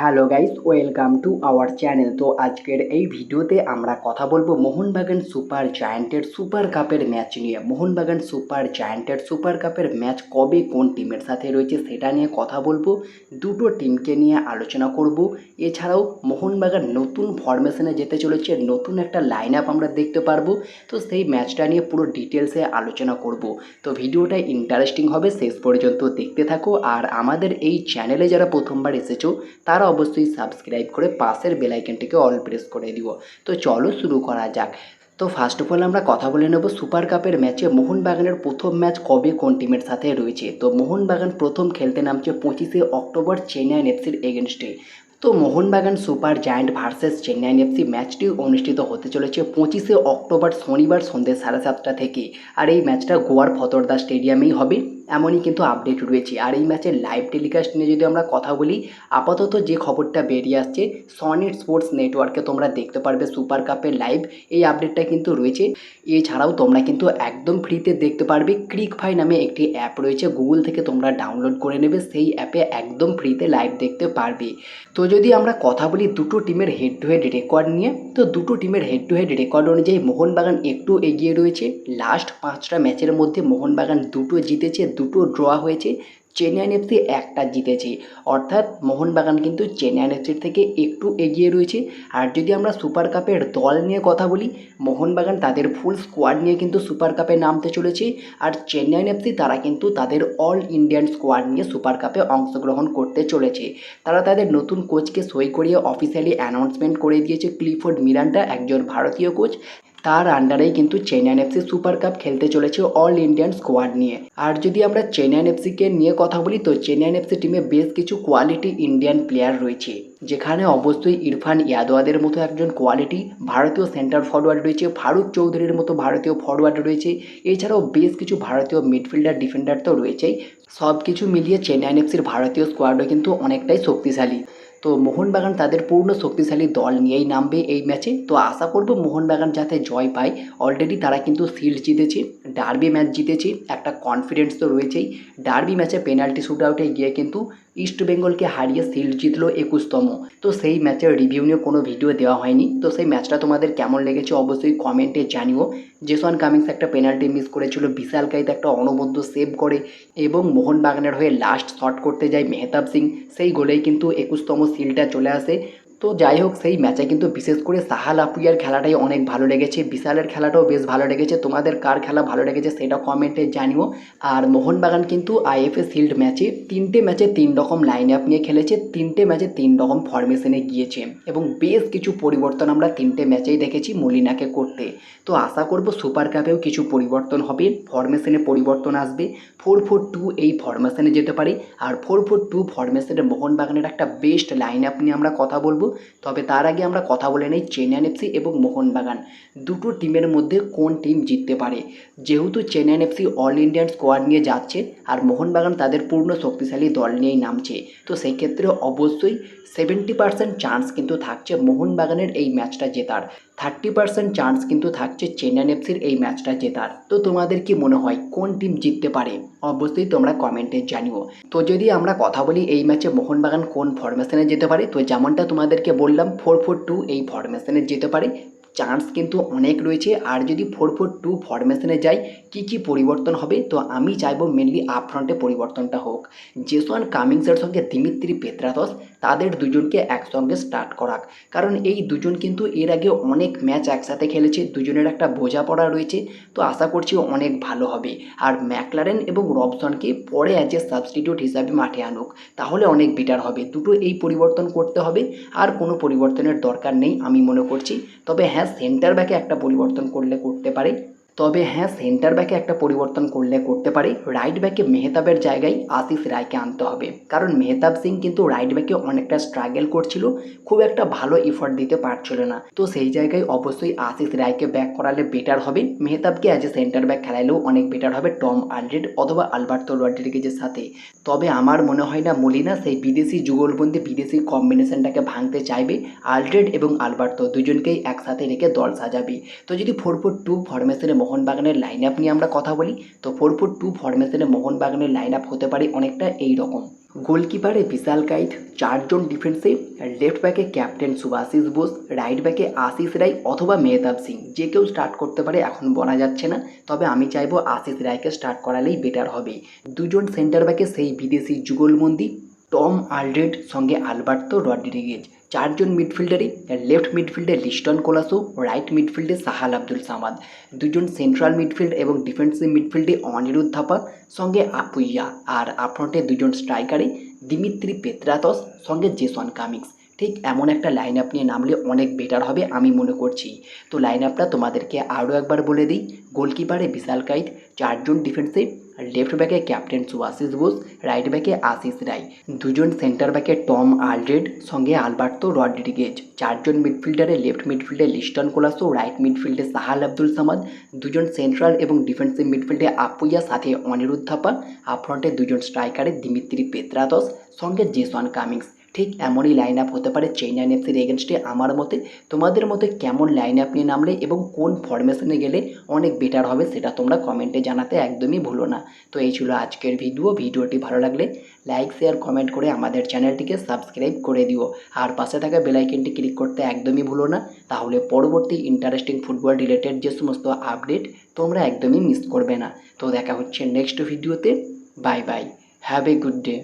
Hello guys, welcome to our channel. তো আজকের এই ভিডিওতে আমরা কথা বলব মোহনবাগান সুপার জায়ান্টের সুপার কাপের ম্যাচ নিয়ে। মোহনবাগান সুপার জায়ান্টের সুপার কাপের ম্যাচ কবে কোন টিমের সাথে রয়েছে সেটা নিয়ে কথা বলব। দুটো টিমকে নিয়ে আলোচনা করব। এছাড়াও মোহনবাগান নতুন ফরমেশনে যেতে চলেছে, নতুন একটা লাইন আপ আমরা দেখতে পারব। তো সেই ম্যাচটা নিয়ে পুরো ডিটেলসে আলোচনা করব। তো ভিডিওটা ইন্টারেস্টিং হবে, শেষ পর্যন্ত দেখতে থাকো। আর আমাদের এই চ্যানেলে যারা প্রথমবার এসেছ, তারা অবশ্যই সাবস্ক্রাইব করে পাশের বেলাইকনটিকে অল প্রেস করে দিও। তো চলো শুরু করা যাক। তো ফার্স্ট অফ অল আমরা কথা বলে নেব সুপার কাপের ম্যাচে মোহনবাগানের প্রথম ম্যাচ কবে কোন টিমের সাথে রয়েছে? তো মোহনবাগান প্রথম খেলতে নামছে পঁচিশে অক্টোবর চেন্নাই এফসির এগেনস্টে তো Mohun Bagan super giant versus Chennai FC ম্যাচটি অনুষ্ঠিত হতে চলেছে পঁচিশে অক্টোবর শনিবার সন্ধ্যে সাড়ে সাতটা থেকে। আর এই ম্যাচটা গোয়ার ফতরদা স্টেডিয়ামেই হবে। এমনই কিন্তু আপডেট রয়েছে। আর এই ম্যাচের লাইভ টেলিকাস্ট নিয়ে যদি আমরা কথা বলি, আপাতত যে খবরটা বেরিয়ে আসছে সনিট স্পোর্টস নেটওয়ার্কে তোমরা দেখতে পারবে সুপার কাপের লাইভ এই আপডেটটা কিন্তু রয়েছে। এছাড়াও তোমরা কিন্তু একদম ফ্রিতে দেখতে পারবে ক্রিক ফাই নামে একটি অ্যাপ রয়েছে। গুগল থেকে তোমরা ডাউনলোড করে নেবে, সেই অ্যাপে একদম ফ্রিতে লাইভ দেখতে পারবে। তো যদি আমরা কথা বলি দুটো টিমের হেড টু হেড রেকর্ড নিয়ে, তো দুটো টিমের হেড টু হেড রেকর্ড অনুযায়ী মোহনবাগান একটু এগিয়ে রয়েছে। লাস্ট পাঁচটা ম্যাচের মধ্যে মোহনবাগান দুটো জিতেছে দুটো ড্র হয়েছে, চেন্নাই এফসি একটা জিতেছে। অর্থাৎ মোহনবাগান কিন্তু চেন্নাই এফসির থেকে একটু এগিয়ে রয়েছে। আর যদি আমরা সুপার কাপের দল নিয়ে কথা বলি, মোহনবাগান তাদের ফুল স্কোয়াড নিয়ে কিন্তু সুপার কাপে নামতে চলেছে। আর চেন্নাই এফসি তারা কিন্তু তাদের অল ইন্ডিয়ান স্কোয়াড নিয়ে সুপার কাপে অংশগ্রহণ করতে চলেছে। তারা তাদের নতুন কোচকে সই করিয়ে অফিসিয়ালি অ্যানাউন্সমেন্ট করে দিয়েছে ক্লিফোর্ড মিরান্ডা একজন ভারতীয় কোচ তার আন্ডারেই কিন্তু চেন্নাই এফসি সুপার কাপ খেলতে চলেছে অল ইন্ডিয়ান স্কোয়াড নিয়ে। আর যদি আমরা চেন্নাই এফসিকে নিয়ে কথা বলি, তো চেন্নাই এফসি টিমে বেশ কিছু কোয়ালিটি ইন্ডিয়ান প্লেয়ার রয়েছে, যেখানে অবশ্যই ইরফান ইয়াদওয়াদের মতো একজন কোয়ালিটি ভারতীয় সেন্টার ফরওয়ার্ড রয়েছে, ফারুক চৌধুরীর মতো ভারতীয় ফরওয়ার্ড রয়েছে, এছাড়াও বেশ কিছু ভারতীয় মিডফিল্ডার ডিফেন্ডার তো রয়েছেই। সব কিছু মিলিয়ে চেন্নাইন এফসির ভারতীয় স্কোয়াডও কিন্তু অনেকটাই শক্তিশালী। তো মোহনবাগান তাদের পূর্ণ শক্তিশালী দল নিয়েই নামবে এই ম্যাচে। তো আশা করব মোহনবাগান যাতে জয় পায়। অলরেডি তারা কিন্তু সিল্ড জিতেছে ডার্বি ম্যাচ জিতেছে, একটা কনফিডেন্স তো রয়েছেই। ডার্বি ম্যাচে পেনাল্টি শ্যুট আউটে গিয়ে কিন্তু ইস্ট বেঙ্গলকে হারিয়ে শিল্ড জিতলো একুশতম। তো সেই ম্যাচের রিভিউ নিয়ে কোনো ভিডিও দেওয়া হয়নি। তো সেই ম্যাচটা তোমাদের কেমন লেগেছে অবশ্যই কমেন্টে জানিও। জেসন কামিংস একটা পেনাল্টি মিস করেছিল, বিশাল কাইতে একটা অনবদ্য সেভ করে এবং মোহনবাগানের হয়ে লাস্ট শট করতে যায় মেহতাব সিং। সেই গোলেই কিন্তু একুশতম সিলটা চলে আসে। তো যাই হোক, সেই ম্যাচে কিন্তু বিশেষ করে সাহাল আপুইয়ার খেলাটাই অনেক ভালো লেগেছে। বিশালের খেলাটাও বেশ ভালো লেগেছে। তোমাদের কার খেলা ভালো লেগেছে সেটা কমেন্টে জানিও। আর মোহনবাগান কিন্তু আইএফএ শিল্ড ম্যাচে তিনটে ম্যাচে তিন রকম লাইন আপ নিয়ে খেলেছে, তিনটে ম্যাচে তিন রকম ফরমেশনে গিয়েছে। এবং বেশ কিছু পরিবর্তন আমরা তিনটে ম্যাচেই দেখেছি মলিনাকে করতে। তো আশা করব সুপার কাপেও কিছু পরিবর্তন হবে ফরমেশনে পরিবর্তন আসবে। ফোর ফোর টু এই ফরমেশনে যেতে পারে। আর ফোর ফোর টু ফরমেশনে মোহনবাগানের একটা বেস্ট লাইন আপ নিয়ে আমরা কথা বলব। তবে তার আগে আমরা কথা বলে নিই চেন্নাইন এফসি এবং মোহনবাগান। দুটো টিমের মধ্যে কোন টিম জিততে পারে? যেহেতু Chennaiyin FC all Indian squad নিয়ে যাচ্ছে আর মোহনবাগান তাদের পূর্ণ শক্তিশালী দল নিয়েই নামছে, তো সেই ক্ষেত্রে অবশ্যই সেভেন্টি পার্সেন্ট চান্স কিন্তু থাকছে মোহনবাগানের এই ম্যাচটা জেতার। থার্টি পার্সেন্ট চান্স কিন্তু থাকছে চেন্নাই এফসির এই ম্যাচটা জেতার। তো তোমাদের কি মনে হয়, কোন টিম জিততে পারে? অবশ্যই তোমরা কমেন্টে জানিও। তো যদি আমরা কথা বলি এই ম্যাচে মোহনবাগান কোন ফরমেশনে যেতে পারে, তো যেমনটা তোমাদেরকে বললাম ফোর ফোর টু এই ফরমেশনে যেতে পারে। চান্স কিন্তু অনেক রয়েছে। আর যদি ফোর ফোর টু ফরমেশনে যাই, কী কী পরিবর্তন হবে? তো আমি চাইব মেনলি আপ ফ্রন্টে পরিবর্তনটা হোক। জেসওয়ান কামিংসের সঙ্গে দিমিত্রি পেত্রাতস তাদের দুজনকে একসঙ্গে স্টার্ট করাক। কারণ এই দুজন কিন্তু এর আগে অনেক ম্যাচ একসাথে খেলেছে, দুজনের একটা বোঝাপড়া রয়েছে। তো আশা করছি অনেক ভালো হবে। আর ম্যাকলারেন এবং রবসনকে পরে অ্যাজ এ সাবস্টিটিউট হিসাবে মাঠে আনুক, তাহলে অনেক বেটার হবে। দুটো এই পরিবর্তন করতে হবে, আর কোনো পরিবর্তনের দরকার নেই আমি মনে করছি। তবে হ্যাঁ সেন্টার ব্যাকে একটা পরিবর্তন করলে করতে পারে। তবে হ্যাঁ সেন্টার ব্যাকে একটা পরিবর্তন করলে করতে পারে। রাইট ব্যাকে মেহতাবের জায়গায় আশিস রায়কে আনতে হবে। কারণ মেহতাব সিং কিন্তু রাইট ব্যাকে অনেকটা স্ট্রাগল করছিল, খুব একটা ভালো এফর্ট দিতে পারছিল না। তো সেই জায়গায় অবশ্যই আশিস রায়কে ব্যাক করালে বেটার হবে। মেহতাবকে অ্যাজ এ সেন্টার ব্যাক খেলাইলেও অনেক বেটার হবে টম আলড্রেড অথবা আলবার্তো রড্রিগেজের সাথে। তবে আমার মনে হয় না মলিনা সেই বিদেশি যুগলবন্দি বিদেশি কম্বিনেশনটাকে ভাঙতে চাইবে। আলড্রেড এবং আলবার্তো দুজনকেই একসাথে রেখে দল সাজাবে। তো যদি ফোর ফোর টু ফরমেশনে মোহনবাগানের লাইন আপ নিয়ে আমরা কথা বলি। তো ফোর ফোর টু ফরমেশনে মোহনবাগানের লাইন আপ হতে পারে অনেকটা এই রকম। গোলকিপারে বিশাল কাইত চারজন ডিফেন্সে লেফট ব্যাকে ক্যাপ্টেন সুভাশিস বোস রাইট ব্যাকে আশিস রায় অথবা মেহতাব সিং। যে কেউ স্টার্ট করতে পারে এখন বলা যাচ্ছে না, তবে আমি চাইব আশিস রায়কে স্টার্ট করালেই বেটার হবে। দুজন সেন্টার ব্যাকে সেই বিদেশি যুগলবন্দি টম আলড্রেড সঙ্গে আলবার্তো রড্রিগেজ। চারজন মিডফিল্ডারে লেফট মিডফিল্ডে লিস্টন কোলাসো, রাইট মিডফিল্ডে সাহাল আব্দুল সামাদ। দুজন সেন্ট্রাল মিডফিল্ড এবং ডিফেন্সিভ মিডফিল্ডে অনিরুদ্ধ থাপা সঙ্গে আপুইয়া। আর আপফ্রন্টে দুজন স্ট্রাইকারে দিমিত্রি পেত্রাতস, সঙ্গে জেসন কামিংস ঠিক এমন একটা লাইন আপ নিয়ে নামলে অনেক বেটার হবে আমি মনে করছি। তো লাইন আপটা তোমাদেরকে আরও একবার বলে দিই। গোলকিপারে বিশাল কাইত চারজন লেফট ব্যাকে ক্যাপ্টেন সুভাশিস বোস রাইট ব্যাকে আশিস রায়। দুজন সেন্টার ব্যাকে টম আলড্রেড, সঙ্গে আলবার্তো রড্রিগেজ। চারজন মিডফিল্ডারে লেফট মিডফিল্ডে লিস্টন কোলাসো, রাইট মিডফিল্ডে সাহাল আব্দুল সামাদ। দুজন সেন্ট্রাল এবং ডিফেন্সিভ মিডফিল্ডে আপুইয়া, সাথে অনিরুদ্ধ থাপা। আপফ্রন্টে দুজন স্ট্রাইকারে দিমিত্রি পেত্রাতস সঙ্গে জেসন কামিংস। ঠিক এমনই লাইন আপ হতে পারে চেন্নাই এফসির এগেনস্টে আমার মতে। তোমাদের মতে কেমন লাইন আপ নিয়ে নামলে এবং কোন ফরমেশনে গেলে অনেক বেটার হবে সেটা তোমরা কমেন্টে জানাতে একদমই ভুলো না। তো এই ছিল আজকের ভিডিও ভিডিওটি ভালো লাগলে লাইক শেয়ার কমেন্ট করে আমাদের চ্যানেলটিকে সাবস্ক্রাইব করে দিও। আর পাশে থাকা বেলাইকেনটি ক্লিক করতে একদমই ভুলো না। তাহলে পরবর্তী ইন্টারেস্টিং ফুটবল রিলেটেড যে সমস্ত আপডেট তোমরা একদমই মিস করবে না। তো দেখা হচ্ছে নেক্সট ভিডিওতে bye bye have a good day